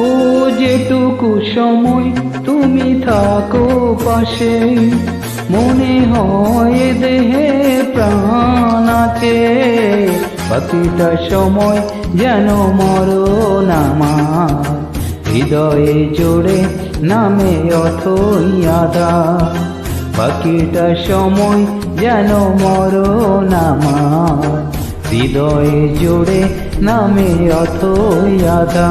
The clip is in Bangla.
ও যেটুকু সময় তুমি থাকো পাশে, মনে হয় দেহে প্রাণ আছে। বাকিটা সময় যেন মরণ আমার, হৃদয়ে জোড়ে নামে অথই আদা। বাকিটা সময় যেন মরণ আমার, হৃদয়ে জোড়ে নামে অথই আদা।